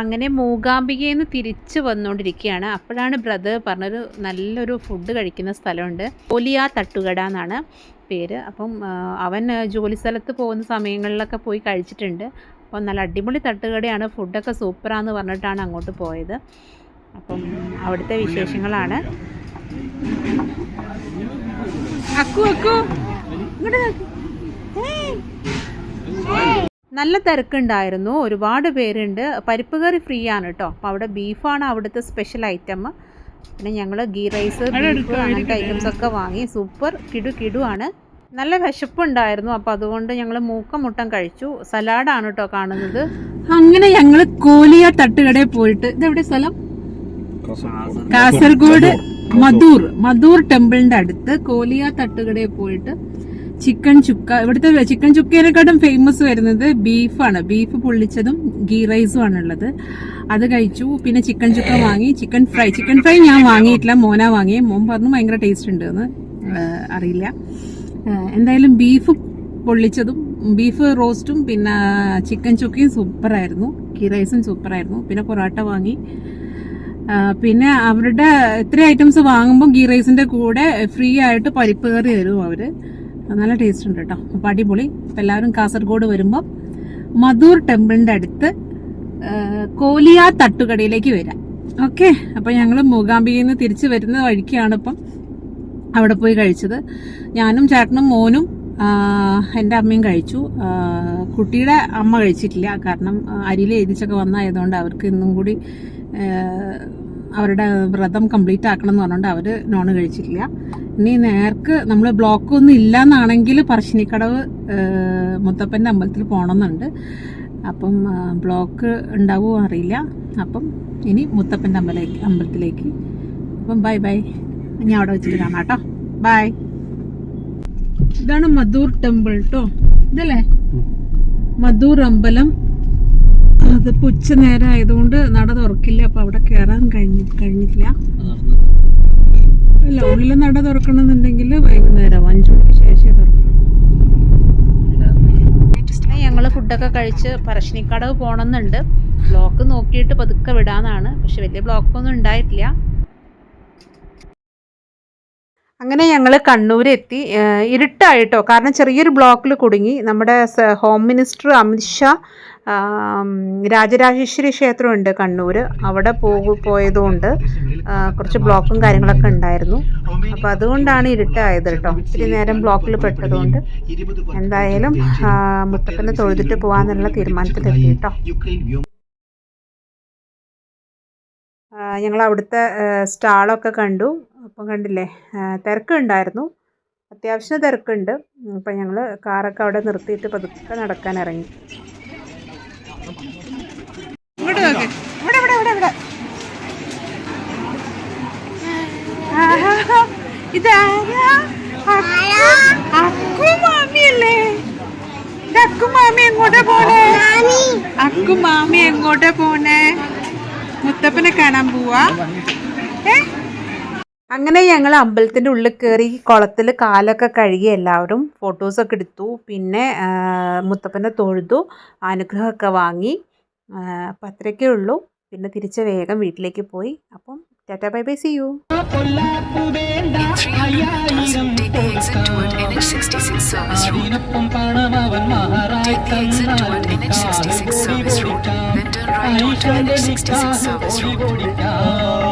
അങ്ങനെ മൂകാംബികയിൽ നിന്ന് തിരിച്ച് വന്നുകൊണ്ടിരിക്കുകയാണ്. അപ്പോഴാണ് ബ്രദർ പറഞ്ഞൊരു നല്ലൊരു ഫുഡ് കഴിക്കുന്ന സ്ഥലമുണ്ട്. ഒലിയ തട്ടുകട എന്നാണ് പേര്. അപ്പം അവൻ ജോലി സ്ഥലത്ത് പോകുന്ന സമയങ്ങളിലൊക്കെ പോയി കഴിച്ചിട്ടുണ്ട്. അപ്പം നല്ല അടിപൊളി തട്ടുകടയാണ്. ഫുഡൊക്കെ സൂപ്പറാന്ന് പറഞ്ഞിട്ടാണ് അങ്ങോട്ട് പോയത്. അപ്പം അവിടുത്തെ വിശേഷങ്ങളാണ്. അക്കു അക്കു. ഇങ്ങോട്ട്. നല്ല തിരക്കുണ്ടായിരുന്നു. ഒരുപാട് പേരുണ്ട്. പരിപ്പ് കറി ഫ്രീ ആണ് കേട്ടോ അപ്പോൾ അവിടെ ബീഫാണ് അവിടുത്തെ സ്പെഷ്യൽ ഐറ്റം പിന്നെ ഞങ്ങൾ ഗീ റൈസ് ബീഫ് അങ്ങനത്തെ ഐറ്റംസ് ഒക്കെ വാങ്ങി. സൂപ്പർ കിടു കിടു ആണ്. നല്ല വിശപ്പുണ്ടായിരുന്നു. അപ്പോൾ അതുകൊണ്ട് ഞങ്ങൾ മൂക്ക മുട്ടം കഴിച്ചു. സലാഡാണ് കേട്ടോ കാണുന്നത്. അങ്ങനെ ഞങ്ങൾ കോലിയ തട്ടുകടയിൽ പോയിട്ട് ഇതെവിടെ സ്ഥലം? കാസർഗോഡ്. മധൂർ. മധൂർ ടെമ്പിളിന്റെ അടുത്ത് കോലിയ തട്ടുകടയിൽ പോയിട്ട് ചിക്കൻ ചുക്ക. ഇവിടുത്തെ ചിക്കൻ ചുക്കയിനെക്കാട്ടും ഫേമസ് വരുന്നത് ബീഫാണ് ബീഫ് പൊള്ളിച്ചതും ഗീ റൈസും ആണുള്ളത്. അത് കഴിച്ചു. പിന്നെ ചിക്കൻ ചുക്ക വാങ്ങി. Chicken fry. ചിക്കൻ ഫ്രൈ ഞാൻ വാങ്ങിയിട്ടില്ല. മോന വാങ്ങി മോൻ പറഞ്ഞു ഭയങ്കര ടേസ്റ്റ് ഉണ്ടെന്ന് അറിയില്ല. എന്തായാലും ബീഫ് പൊള്ളിച്ചതും ബീഫ് റോസ്റ്റും പിന്നെ ചിക്കൻ ചുക്കയും സൂപ്പറായിരുന്നു ഗീ റൈസും സൂപ്പറായിരുന്നു പിന്നെ പൊറോട്ട വാങ്ങി. പിന്നെ അവരുടെ ഇത്ര ഐറ്റംസ് വാങ്ങുമ്പോൾ ഗീ റൈസിന്റെ കൂടെ ഫ്രീ ആയിട്ട് പരിപ്പ് കറി തരും അവർ. നല്ല ടേസ്റ്റ് ഉണ്ട് കേട്ടോ അപ്പോൾ അടിപൊളി. അപ്പം എല്ലാവരും കാസർഗോഡ് വരുമ്പോൾ മധൂർ ടെമ്പിളിന്റെ അടുത്ത് കോലിയ തട്ടുകടയിലേക്ക് വരാം. ഓക്കെ? അപ്പം ഞങ്ങൾ മൂകാംബികയിൽ നിന്ന് തിരിച്ചു വരുന്ന വഴിക്കാണ് ഇപ്പം അവിടെ പോയി കഴിച്ചത്. ഞാനും ചേട്ടനും മോനും എന്റെ അമ്മയും കഴിച്ചു. കുട്ടിയുടെ അമ്മ കഴിച്ചിട്ടില്ല. കാരണം അരിയിൽ എഴുതിച്ചൊക്കെ വന്നായതുകൊണ്ട് അവർക്ക് ഇന്നും കൂടി അവരുടെ വ്രതം കംപ്ലീറ്റ് ആക്കണം എന്ന് പറഞ്ഞുകൊണ്ട് അവർ നോൺ കഴിച്ചിട്ടില്ല. ഇനി നേർക്ക് നമ്മൾ ബ്ലോക്ക് ഒന്നും ഇല്ലാന്നാണെങ്കിൽ പറശ്ശിനിക്കടവ് മുത്തപ്പന്റെ അമ്പലത്തിൽ പോകണമെന്നുണ്ട് അപ്പം ബ്ലോക്ക് ഉണ്ടാവുമോ അറിയില്ല. അപ്പം ഇനി മുത്തപ്പന്റെ അമ്പലേക്ക് അമ്പലത്തിലേക്ക്. അപ്പം ബൈ ബൈ ഞാൻ അവിടെ വെച്ചിട്ട് കാണാം കേട്ടോ. ബൈ ഇതാണ് മധൂർ ടെമ്പിൾ കേട്ടോ ഇതല്ലേ? മധൂർ അമ്പലം. അതിപ്പോ ഉച്ച നേരം ആയതുകൊണ്ട് നട തുറക്കില്ല. അപ്പൊ അവിടെ കയറാൻ കഴിഞ്ഞി കഴിഞ്ഞിട്ടില്ല. ഉള്ളിൽ നട തുറക്കണമെന്നുണ്ടെങ്കിൽ വൈകുന്നേരം അഞ്ചു മണിക്ക് ശേഷം തുറക്കണം ഞങ്ങൾ ഫുഡൊക്കെ കഴിച്ച് പറശ്ശിനിക്കടവ് പോകണമെന്നുണ്ട് ബ്ലോക്ക് നോക്കിയിട്ട് പതുക്കെ വിടാന്നാണ്. പക്ഷെ വലിയ ബ്ലോക്കൊന്നും ഉണ്ടായിട്ടില്ല. അങ്ങനെ ഞങ്ങൾ കണ്ണൂരെത്തി. ഇരുട്ടായിട്ടോ. കാരണം ചെറിയൊരു ബ്ലോക്കിൽ കുടുങ്ങി. നമ്മുടെ ഹോം മിനിസ്റ്റർ അമിത്ഷാ രാജരാജേശ്വരി ക്ഷേത്രമുണ്ട് കണ്ണൂർ അവിടെ പോകു പോയതുകൊണ്ട് കുറച്ച് ബ്ലോക്കും കാര്യങ്ങളൊക്കെ ഉണ്ടായിരുന്നു. അപ്പോൾ അതുകൊണ്ടാണ് ഇരുട്ടായത് കേട്ടോ. ഇത്തിരി നേരം ബ്ലോക്കിൽ പെട്ടതുകൊണ്ട്. എന്തായാലും മുത്തപ്പനെ തൊഴുതിട്ട് പോകാമെന്നുള്ള തീരുമാനത്തിലെത്തി കേട്ടോ. ഞങ്ങൾ അവിടുത്തെ സ്റ്റാളൊക്കെ കണ്ടു. അപ്പം കണ്ടില്ലേ തിരക്കുണ്ടായിരുന്നു. അത്യാവശ്യം തിരക്കുണ്ട്. അപ്പം ഞങ്ങൾ കാറൊക്കെ അവിടെ നിർത്തിയിട്ട് പതുക്കെ നടക്കാൻ ഇറങ്ങി. ഇവിടെ. ഇവിടെ ഇവിടെ ഇവിടെ ഇവിടെ. ആഹാ. ഇതാരാ? അക്കു- അക്കു മാമിയല്ലേ? ഇത് മാമി എങ്ങോട്ടാ പോണേ? അക്കു മാമി എങ്ങോട്ടാ പോണേ? മുത്തപ്പനെ കാണാൻ പോവാ. ഏ? അങ്ങനെ ഞങ്ങൾ അമ്പലത്തിന്റെ ഉള്ളിൽ കയറി കുളത്തിൽ കാലൊക്കെ കഴുകി എല്ലാവരും ഫോട്ടോസൊക്കെ എടുത്തു പിന്നെ മുത്തപ്പനെ തൊഴുതു അനുഗ്രഹമൊക്കെ വാങ്ങി അപ്പം അത്രയൊക്കെ ഉള്ളൂ പിന്നെ തിരിച്ച് വേഗം വീട്ടിലേക്ക് പോയി അപ്പം tata bye bye see you Take the exit toward NH66 service road. Take the exit toward NH66 service road. Then turn right onto NH66 service road.